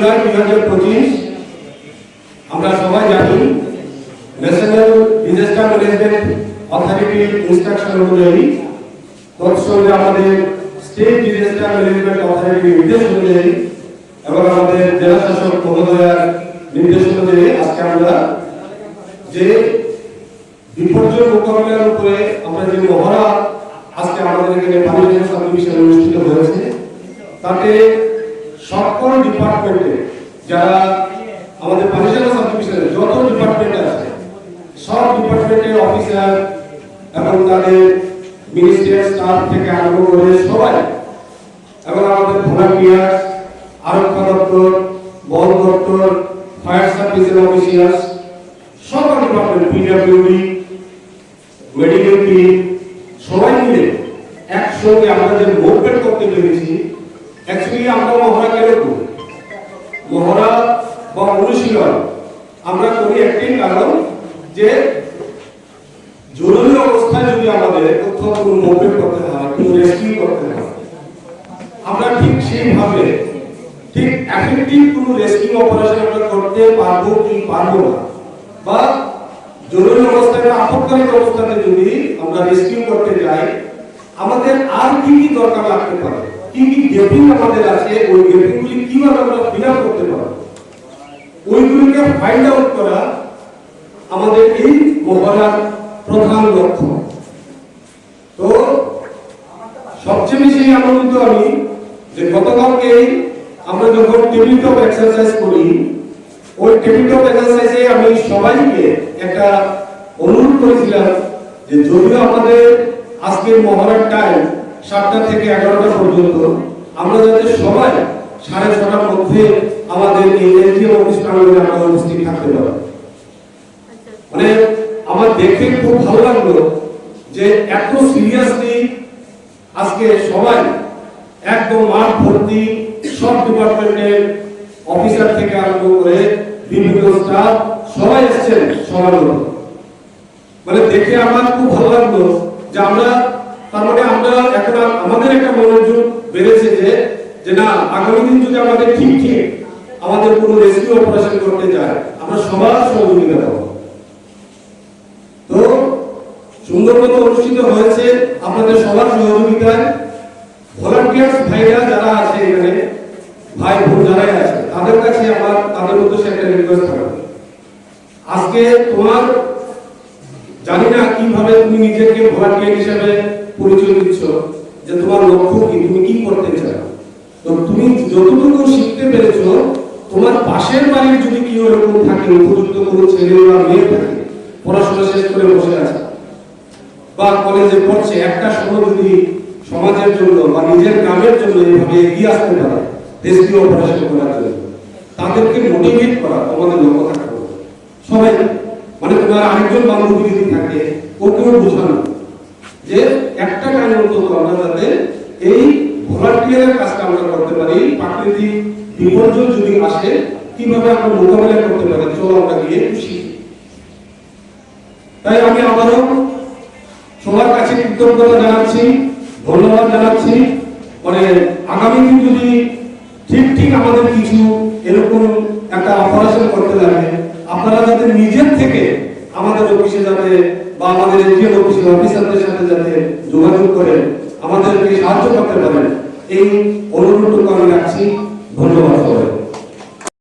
জুলাই দুই হাজার পঁচিশ, আমরা সবাই জানি ন্যাশনাল ডিজাস্টার ম্যানেজমেন্ট অথরিটির ইনস্ট্রাকশন অনুযায়ী তৎসঙ্গে আমাদের স্টেট ডিজাস্টার ম্যানেজমেন্ট অথরিটির নির্দেশ অনুযায়ী এবং আমাদের জেলা শাসক মহোদয়ার নির্দেশ অনুযায়ী আজকে আমরা যে বিপর্যয় মোকাবিলার উপরে আমরা যে মহড়া আজকে আমাদের এখানে পানির সাবডিভিশন অনুষ্ঠিত হয়েছে, তাতে ডিপার্টমেন্টে যারা আমাদের পানিশালা সাবডিভিশনের যত ডিপার্টমেন্ট আছে, সব ডিপার্টমেন্টের অফিসার এবং তাদের মিনিস্ট্রিয়াল স্টাফ থেকে আরম্ভ করে সবাই, এবং আমাদের ভলান্টিয়ার আরক্ষা দপ্তর, বন দপ্তর ফায়ার সার্ভিসের অফিসিয়ার্স সকল ডিপার্টমেন্ট পিডব্লিউডি মেডিকেল টিম সবাই মিলে একসঙ্গে আমরা যে মুভমেন্ট করতে পেরেছি অ্যাকচুয়ালি আমরা কেন করি মহড়া বা অনুশীলন। আমরা করি একটাই কারণ যে, জরুরি অবস্থায় যদি আমাদের করতে হয়, আমরা ঠিক সেইভাবে, ঠিক কোনো রেস্কিউ অপারেশন আমরা করতে পারব কি পারব না, বা জরুরি অবস্থায় বা আপৎকালীন অবস্থাতে যদি আমরা রেস্কিউ করতে যাই, আমাদের আর কি কি দরকার লাগতে পারে? কি কি গেপিং আমাদের আছে, ওই গেপিংগুলি কীভাবে আমরা ফিল আপ করতে পারব? ওইগুলিকে ফাইন্ড আউট করা আমাদের এই মহড়ার প্রধান লক্ষ্য। তো, সবচেয়ে বেশি আনন্দিত আমি যে গতকালকে আমরা যখন টেবিল টপ এক্সারসাইজ করি, ওই টেবিল টপ এক্সারসাইজে আমি সবাইকে একটা অনুরোধ করেছিলাম যে যদিও আমাদের আজকের মহড়ার টাইম সাতটা থেকে এগারোটা পর্যন্ত আমরা যাতে সবাই সাড়ে ছটার মধ্যে আমাদের এই অফিস প্রাঙ্গণে আমরা উপস্থিত থাকতে পারি। মানে আমার দেখে খুব ভালো লাগল যে এত সিরিয়াসলি আজকে সবাই একদম মাঠ ভর্তি সব ডিপার্টমেন্টের অফিসার থেকে আরম্ভ করে বিভিন্ন স্টাফ সবাই এসেছেন সবার মানে দেখে আমার খুব ভালো লাগল যে আমরা তার মানে আমরা এখন আমাদের একটা মনোযোগ বেড়েছে যে যে না, আগামী দিন যদি আমাদের ঠিক ঠিক আমাদের কোনো রেস্কিউ অপারেশন করতে যায়, আমরা সবার সহযোগিতা পাবো। তো সুন্দর মতো অনুষ্ঠিত হয়েছে আপনাদের সবার সহযোগিতায়। ভলান্টিয়ার্স ভাইরা যারা আছে এখানে, ভাই বোন যারাই আছে, তাদের কাছে আমার, তাদের উদ্দেশ্যে একটা রিকোয়েস্ট থাকবে আজকে তোমার, জানি না কীভাবে তুমি নিজেকে ভলান্টিয়ার হিসেবে পরিচয় দিচ্ছ যে তোমার লক্ষ্য কি? তুমি কি করতে চাও? তো তুমি যতটুকু শিখতে পেরেছ, তোমার পাশের বাড়ির যদি কেউ এরকম থাকে, উপযুক্ত কোনো ছেলে বা মেয়ে থাকে, পড়াশোনা শেষ করে বসে আছে, বা কলেজে পড়ছে, একটা সময় যদি সমাজের জন্য বা নিজের গ্রামের জন্য এইভাবে এগিয়ে আসতে পারে রেস্কিউ অপারেশন করার জন্য, তাদেরকে মোটিভেট করা তোমাদের লক্ষ্য থাকতে হবে। সবাই মানে তোমার আরেকজন বান্ধবী যদি থাকে, ওকেও বোঝানো। যে একটা কাজ অন্তত আমরা যাতে এই ভলান্টিয়ারের কাজটা আমরা করতে পারি, প্রাকৃতিক বিপর্যয় যদি আসে, কীভাবে আমরা মোকাবেলা করতে পারি? চলো আমরা গিয়ে শিখি তাই আমি আবারও সবার কাছে কৃতজ্ঞতা জানাচ্ছি, ধন্যবাদ জানাচ্ছি। মানে আগামী দিন যদি ঠিক ঠিক আমাদের কিছু এরকম একটা অপারেশন করতে লাগে, আপনারা যাতে নিজের থেকে আমাদের অফিসে যাতে বা আমাদের এনজিও অফিসের অফিসারদের সাথে যাতে যোগাযোগ করেন, আমাদেরকে সাহায্য করতে পারেন, এই অনুরোধটুকু আমি রাখছি। ধন্যবাদ সবাই